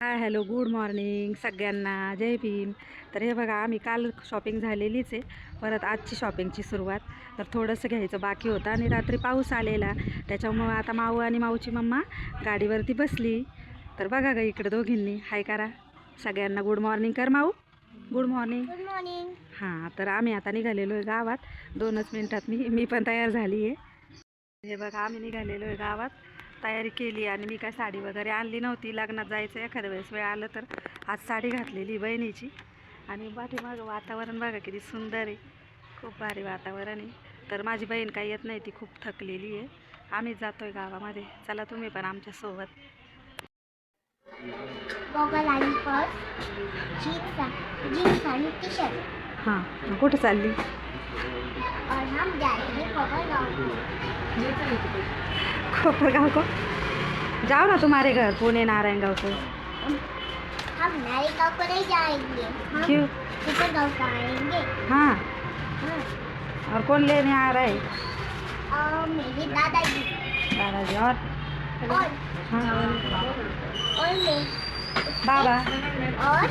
Hi hello good morning सगळ्यांना. जय भीम. तर हे बघा आम्ही काल शॉपिंग झालेलीच आहे. परत आजची शॉपिंगची सुरुवात. तर थोडंसं घ्यायचं बाकी होतं आणि रात्री पाऊस आलेला. त्याच्यामुळं आता माऊ आणि माऊची मम्मा गाडीवरती बसली. तर बघा ग इकडं दोघींनी. हाय करा. सगळ्यांना गुड मॉर्निंग कर माऊ. Good morning. Good morning. हां तर आम्ही आता निघालेलो आहे गावात. दोनच मिनटात मी मी पण तयार झाली आहे हे बघा आम्ही निघालेलो आहे गावात. तयारी केली आणि मी काय साडी वगैरे आणली नव्हती. लग्नात जायचं एखाद्या वेळेस वेळ आलं तर आज साडी घातलेली बहिणीची. आणि पाठीमागं वातावरण बघा किती सुंदर आहे. खूप भारी वातावरण आहे. तर माझी बहीण काही येत नाही ती खूप थकलेली आहे. आम्ही जातो आहे गावामध्ये. चला तुम्ही पण आमच्यासोबत गॉगल आणि पर्स जीन्स जीन्स आणि टी शर्ट हां कुठं चालली? और कोपरगाव को? जाओ ना तुम्हारे घर पुणे नारायणगाव को हम नए को नहीं जाएंगे हम क्यों? ऊपर का आएंगे हाँ. हाँ और कौन लेने आ रहा है? मेरे दादाजी दादाजी और और हाँ और मैं बाबा और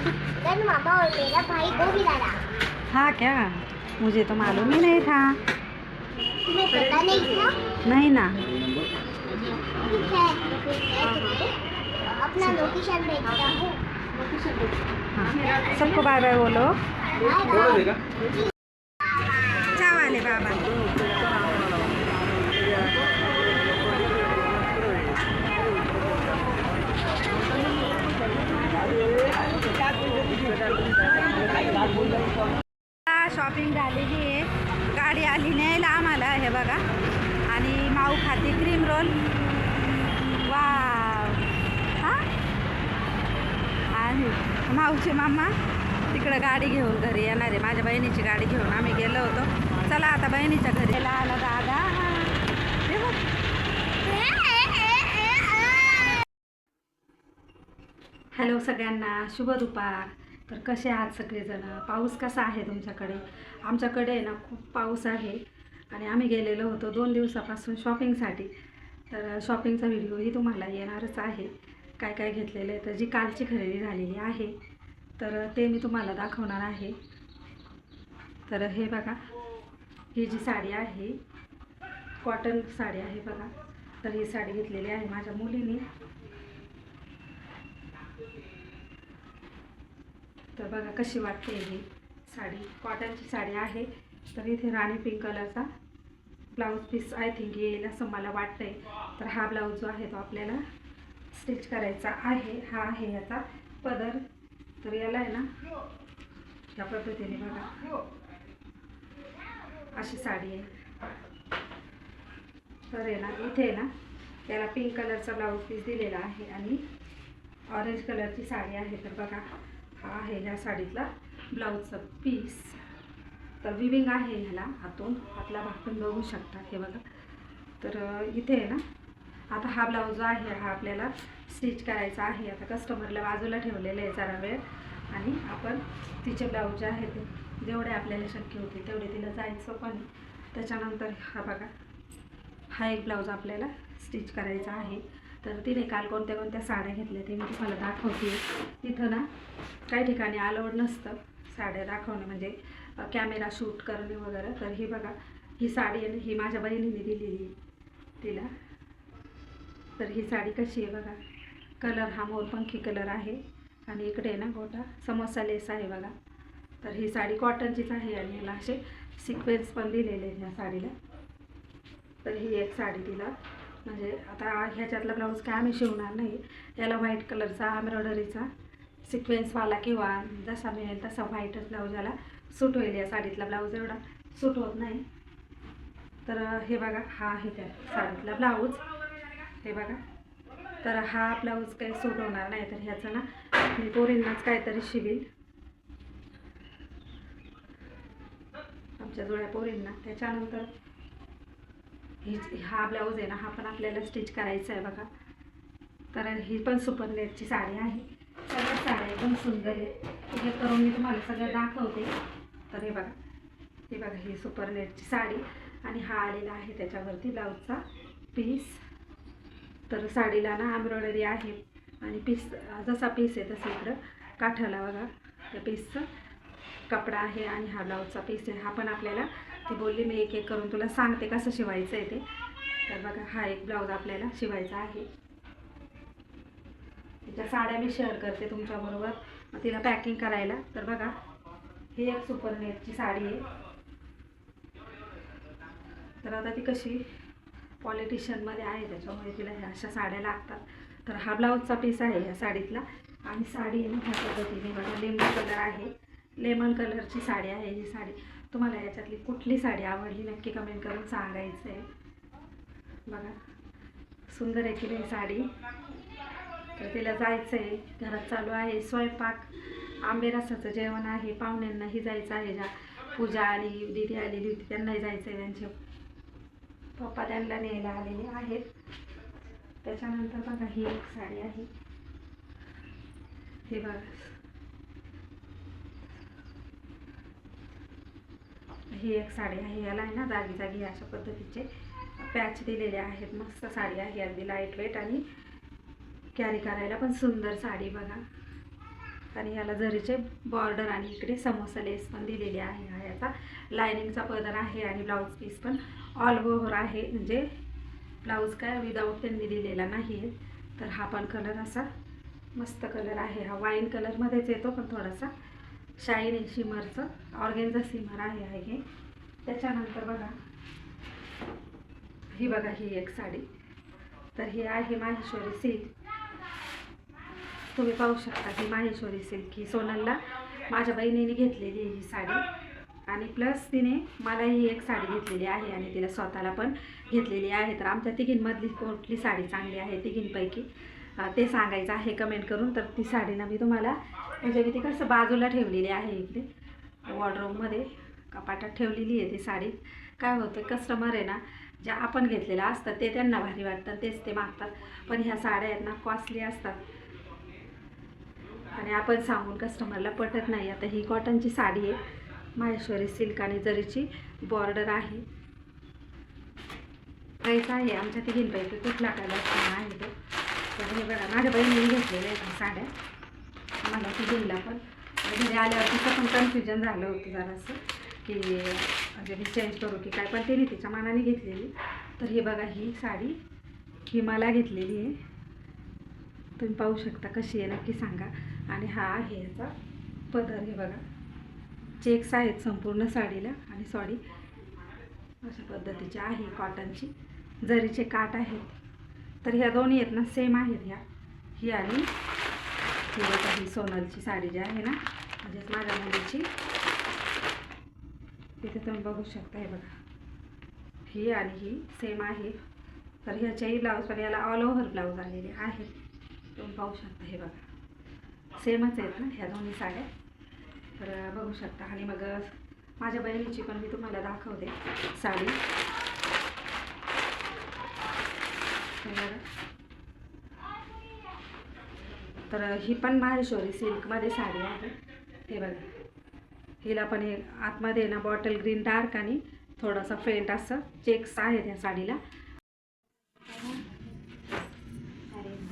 तन मामा और मेरा भाई को भी लाना हाँ क्या? मुझे तो मालूम ही नहीं था। तुम्हें पता नहीं था नहीं ना। अपना लोकेशन भेजता हाँ। सबको बाय बाय बोलो बाय बाय चा वाले बाबा आलेली आहे. गाडी आली न्यायला आम्हाला हे बघा. आणि माऊ खाती क्रीम रोल वा हा? आणि माऊचे मामा तिकडं गाडी घेऊन घरी येणार आहे. माझ्या बहिणीची गाडी घेऊन आम्ही गेलो होतो. चला आता बहिणीच्या घरी. यायला आला दादा. हॅलो सगळ्यांना शुभ दुपार. तर कसे आहात सगळेजण? पाऊस कसा आहे तुमच्याकडे? आमच्याकडे आहे ना खूप पाऊस आहे. आणि आम्ही गेलेलो होतो दोन दिवसापासून शॉपिंगसाठी तर शॉपिंगचा व्हिडिओही तुम्हाला येणारच आहे. काय काय घेतलेलं आहे? तर जी कालची खरेदी झालेली आहे तर ते मी तुम्हाला दाखवणार आहे. तर हे बघा ही जी साडी आहे कॉटन साडी आहे बघा. तर ही साडी घेतलेली आहे माझ्या मुलीने. तर बघा कशी वाटते ही साडी. कॉटनची साडी आहे. तर इथे राणी पिंक कलरचा ब्लाऊज पीस आय थिंक येईल असं मला वाटतंय. तर हा ब्लाऊज जो आहे तो आपल्याला स्टिच करायचा आहे. हा आहे याचा पदर. तर याला आहे ना या पद्धतीने बघा. अशी साडी आहे. तर आहे ना इथे आहे ना त्याला पिंक कलरचा ब्लाऊज पीस दिलेला आहे. आणि ऑरेंज कलरची साडी आहे. तर बघा हा आहे ह्या साडीतला ब्लाऊजचा पीस. तर विविंग आहे ह्याला हातून. हातला भाकून बघू शकता. हे बघा. तर इथे आहे ना? आता हा ब्लाऊज जो आहे. हा आपल्याला स्टिच करायचा आहे. आता कस्टमरला बाजूला ठेवलेला आहे जरा वेळ. आणि आपण तिचे ब्लाऊज जे आहे ते. जेवढे आपल्याला शक्य होते तेवढे तिला जायचं पण. त्याच्यानंतर हा बघा. हा एक ब्लाऊज आपल्याला स्टिच करायचा आहे. तर तिने काल कोणत्या कोणत्या साड्या घेतल्या ते मी तुम्हाला दाखवते. तिथं ना काही ठिकाणी अलाउड नसतं साड्या दाखवणं म्हणजे कॅमेरा शूट करणे वगैरे. तर ही बघा ही साडी आहे ही माझ्या बहिणीने दिलेली तिला. तर ही साडी कशी आहे बघा. कलर हा मोरपंखी कलर आहे. आणि इकडे आहे ना गोटा समोसा लेस आहे बघा. तर ही साडी कॉटनचीच आहे आणि याला असे सिक्वेन्स पण दिलेले आहेत या साडीला. तर ही एक साडी तिला. म्हणजे आता ह्याच्यातला ब्लाऊज काय आम्ही शिवणार नाही. याला व्हाईट कलरचा एम्ब्रॉयडरीचा सिक्वेन्सवाला किंवा जसा मिळेल तसा व्हाईटच ब्लाऊज याला सूट होईल या साडीतला ब्लाऊज एवढा सूट होत नाही. तर हे बघा हा आहे त्या साडीतला ब्लाऊज हे बघा. तर हा ब्लाऊज काही सूट होणार नाही. तर ह्याचं ना मी पोरींनाच काहीतरी शिवील आमच्या जुळ्या पोरींना. त्याच्यानंतर ही हा ब्लाऊज आहे ना हा पण आपल्याला स्टिच करायचा आहे बघा. तर ही पण सुपर नेटची साडी आहे. सगळ्याच साड्या एकदम सुंदर आहे हे करून मी तुम्हाला सगळं दाखवते. तर हे बघा. हे बघा ही सुपर नेटची साडी. आणि हा आलेला आहे त्याच्यावरती ब्लाऊजचा पीस. तर साडीला ना एम्ब्रॉयडरी आहे. आणि पीस जसा पीस आहे तसं इकडं काठाला बघा त्या पीसचं कपडा आहे आणि हा ब्लाऊजचा पीस आहे. हा पण आपल्याला ती बोलली मी एक एक करून तुला सांगते कसं शिवायचं आहे ते. तर बघा हा एक ब्लाऊज आपल्याला शिवायचा आहे. तिच्या साड्या मी शेअर करते तुमच्याबरोबर तिला पॅकिंग करायला. तर बघा ही एक सुपर नेटची साडी आहे. तर आता ती कशी पॉलिटिशियनमध्ये आहे त्याच्यामुळे तिला ह्या अशा साड्या लागतात. तर हा ब्लाऊजचा पीस आहे ह्या साडीतला. आणि साडी आहे ना ह्या पद्धतीने बघा लेमन कलर आहे. लेमन कलरची साडी आहे ही साडी. तुम्हाला याच्यातली कुठली साडी आवडली नक्की कमेंट करून सांगायचं आहे बघा सुंदर आहे की नाही साडी. तर तिला जायचं आहे घरात चालू आहे स्वयंपाक. आंबे रसाचं जेवण आहे पाहुण्यांनाही जायचं आहे ज्या पूजा आली दिदी आलेली होती त्यांनाही जायचं आहे त्यांचे पप्पा त्यांना न्यायला आलेले आहेत. त्याच्यानंतर बघा ही एक साडी आहे. हे बघा. ही एक साडी आहे. याला आहे ना जागी जागी अशा पद्धतीचे पॅच दिलेले आहेत. मस्त साडी आहे. अगदी लाइट वेट आणि कॅरी करायला पण सुंदर साडी बघा. आणि याला जरीचे बॉर्डर आणि इकडे समोसा लेस पण दिलेली आहे. हा याचा लायनिंगचा पदर आहे आणि ब्लाऊज पीस पण ऑल ओव्हर आहे. म्हणजे ब्लाऊज काय विदाऊट त्यांनी दिलेला नाही आहे तर हा पण कलर असा मस्त कलर आहे. हा वाईन कलरमध्येच येतो पण थोडासा. शाईन शिमरचं ऑर्गेन्झा सिमर आहे आहे. हे त्याच्यानंतर बघा ही बघा ही एक साडी. तर ही आहे माहेश्वरी सिल्क. तुम्ही पाहू शकता ही माहेश्वरी सिल्क ही सोनलला माझ्या बहिणीने घेतलेली ही साडी. आणि प्लस तिने मला ही एक साडी घेतलेली आहे आणि तिला स्वतःला पण घेतलेली आहे. तर आमच्या तिघींमधली कुठली साडी चांगली आहे तिघींपैकी? ते सांगायचं आहे कमेंट करून. तर ती साडी ना मी तुम्हाला म्हणजे मी ती कसं बाजूला ठेवलेली आहे इकडे. वॉर्डरोबमध्ये कपाटात ठेवलेली आहे ती साडी. काय होतं कस्टमर आहे ना ज्या आपण घेतलेल्या असतात ते त्यांना भारी वाटतं तेच ते मागतात. पण ह्या साड्या आहेत ना कॉस्टली असतात. आणि आपण सांगून कस्टमरला पटत नाही. आता ही कॉटनची साडी आहे. माहेश्वरी सिल्क आणि जरीची बॉर्डर आहे. काहीच आहे आमच्या तिघींपैकी कुठला कलर आहे तो. तर हे बघा माझ्या बहिणीने घेतलेल्या आहेत साड्या. साड्या की गेला पण घरी आल्यावरती पण कन्फ्युजन झालं होतं जरासं की म्हणजे मी चेंज करू की काय पण तिने तिच्या मनाने घेतलेली. तर ही बघा ही साडी ही मला घेतलेली आहे. तुम्ही पाहू शकता कशी आहे नक्की सांगा. आणि हा आहे याचा पदर हे बघा. चेक्स आहेत संपूर्ण साडीला. आणि सॉडी अशा पद्धतीची आहे कॉटनची जरीचे काट आहेत तर ह्या दोन्ही आहेत ना सेम आहेत ह्या. ही आणि ही आहे सोनलची साडी जी आहे ना म्हणजेच माझ्या मुलीची. तिथे तुम्ही बघू शकता हे बघा. ही आणि ही सेम आहे. तर ह्याच्याही ब्लाऊज पण याला ऑल ओव्हर ब्लाऊज आलेले आहे. तुम्ही पाहू शकता हे बघा. सेमच आहेत ना ह्या दोन्ही साड्या. तर बघू शकता. आणि मग माझ्या बहिणीची पण मी तुम्हाला दाखवते साडी. तर ही पण माहेश्वरी सिल्कमध्ये साडी आहे. हे बघा. हिला पण हे आतमध्ये ना बॉटल ग्रीन डार्क आणि थोडंसं फेंट असं चेक्स आहेत ह्या साडीला.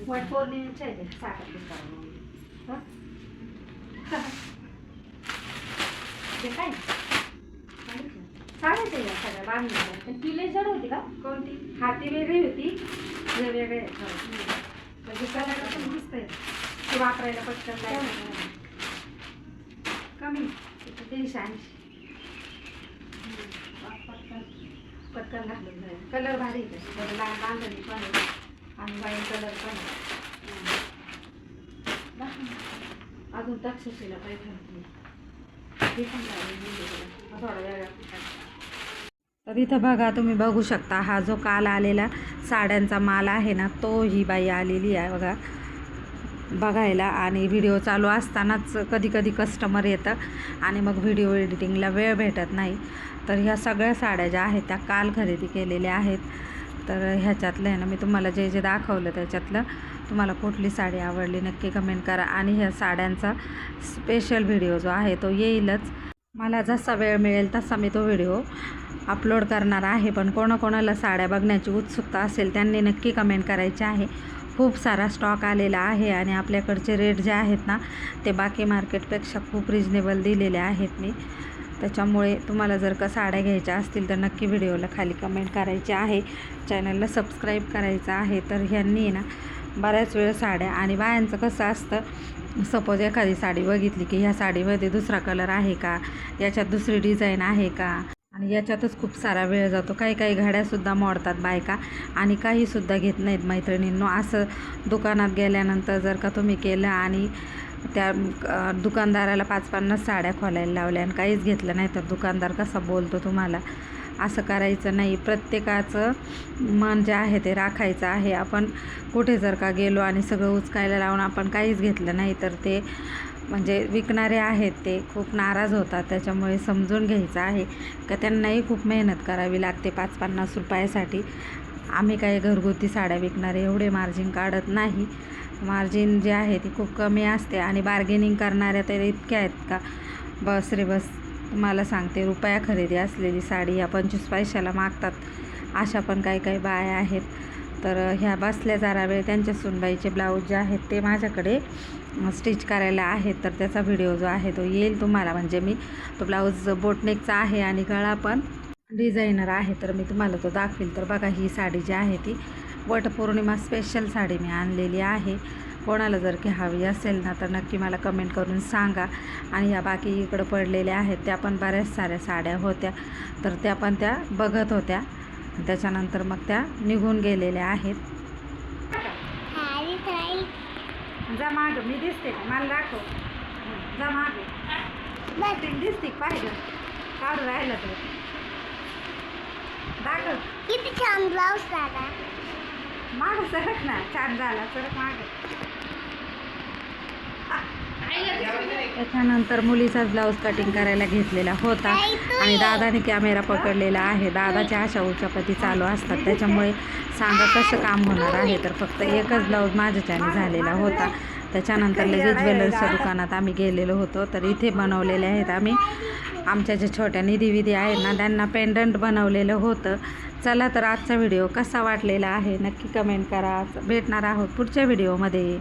वट पौर्णिमेच्या आहे ते साड्या. काय? साड्याच आहे या सगळ्या बांधलेल्या पण ती जड होती का? कोणती? हाती वेगळी होती. वेगळे आहेत. म्हणजे कलर ते वापरायला पटकन कमी तीनशे ऐंशी पटकन पटकन घालून जाईल कलर भारी. बरं बांधणी पण आणि वाईन कलर पण. अजून तक्षशिला पैठणी. थोडा वेगळा. तर इथं बघा तुम्ही बघू शकता हा जो काल आलेला साड्यांचा माल आहे ना तो ही बाई आलेली आहे बघा बघायला आणि व्हिडिओ चालू असतानाच कधी कधी कस्टमर येतं आणि मग व्हिडिओ एडिटिंगला वेळ भेटत नाही. तर ह्या सगळ्या साड्या ज्या आहेत त्या काल खरेदी केलेल्या आहेत. तर ह्याच्यातलं आहे ना मी तुम्हाला जे जे दाखवलं त्याच्यातलं तुम्हाला कुठली साडी आवडली नक्की कमेंट करा. आणि ह्या साड्यांचा स्पेशल व्हिडिओ जो आहे तो येईलच. मला जसा वेळ मिळेल तसा मी तो व्हिडिओ अपलोड करणार आहे. पण कोणाकोणाला साड्या बघण्याची उत्सुकता असेल त्यांनी नक्की कमेंट करायची आहे. खूप सारा स्टॉक आलेला आहे आणि आपल्याकडचे रेट जे आहेत ना ते बाकी मार्केटपेक्षा खूप रिजनेबल दिलेले आहेत मी. त्याच्यामुळे तुम्हाला जर का साड्या घ्यायच्या असतील तर नक्की व्हिडिओला खाली कमेंट करायची आहे. चॅनलला सबस्क्राईब करायचं आहे तर ह्यांनी ना बऱ्याच वेळ साड्या आणि बायांचं कसं असतं सपोज एखादी साडी बघितली की ह्या साडीमध्ये दुसरा कलर आहे का? याच्यात दुसरी डिझाईन आहे का? आणि याच्यातच खूप सारा वेळ जातो. काही काही घड्यासुद्धा मोडतात बायका आणि काहीसुद्धा घेत नाहीत मैत्रिणींनो. असं दुकानात गेल्यानंतर जर का तुम्ही केलं आणि त्या दुकानदाराला पाच पन्नास साड्या खोलायला लावल्या आणि काहीच घेतलं नाही तर दुकानदार कसा बोलतो तुम्हाला? असं करायचं नाही. प्रत्येकाचं मन जे आहे ते राखायचं आहे. आपण कुठे जर का गेलो आणि सगळं उचकायला लावून आपण काहीच घेतलं नाही तर ते म्हणजे विकणारे आहेत ते खूप नाराज होतात त्याच्यामुळे समजून घ्यायचं आहे. का त्यांनाही खूप मेहनत करावी लागते पाच पन्नास रुपयासाठी. आम्ही काही घरगुती साड्या विकणारे एवढे मार्जिन काढत नाही. मार्जिन जे आहे ती खूप कमी असते आणि बार्गेनिंग करणाऱ्या तर इतक्या आहेत का? बस रे बस तुम्हाला सांगते रुपया खरेदी असलेली साडी या पंचवीस पैशाला मागतात. अशा पण काही काही बाया आहेत. तर ह्या बसल्या जारावे वेळ त्यांच्या सुनबाईचे ब्लाऊज जे आहेत ते माझ्याकडे स्टिच करायला आहेत. तर त्याचा व्हिडिओ जो आहे तो येईल तुम्हाला. म्हणजे मी तो ब्लाऊज बोटनेकचा आहे आणि गळा पण डिझायनर आहे. तर मी तुम्हाला तो दाखवेल तर बघा ही साडी जी आहे ती वटपौर्णिमा स्पेशल साडी मी आणलेली आहे. कोणाला जर की हवी असेल ना तर नक्की मला कमेंट करून सांगा. आणि ह्या बाकी इकडं पडलेल्या आहेत त्या पण बऱ्याच साऱ्या साड्या होत्या. तर त्या पण त्या बघत होत्या. त्याच्यानंतर मग त्या निघून गेलेल्या आहेत. जा माग मी दिसते मला दाखव. जा माग. दिसते पाहिजे काढून राहिलं तर. दाखव. किती छान ब्लाऊज झाला माग सरक ना. छान झाला. सरक माग. त्याच्यानंतर मुलीचाच ब्लाऊज कटिंग करायला घेतलेला होता. आणि दादाने कॅमेरा पकडलेला आहे. दादाच्या अशा उचापती चालू असतात. त्याच्यामुळे सांगा कसं काम होणार आहे. तर फक्त एकच ब्लाऊज माझ्याच्याने झालेला होता. त्याच्यानंतर लगेच ज्वेलर्सच्या दुकानात आम्ही गेलेलो होतो. तर इथे बनवलेले आहेत आम्ही. आमच्या ज्या छोट्या निधी विधी आहेत ना त्यांना पेंडंट बनवलेलं होतं. चला तर आजचा व्हिडिओ कसा वाटलेला आहे? नक्की कमेंट करा. भेटणार आहोत पुढच्या व्हिडिओमध्ये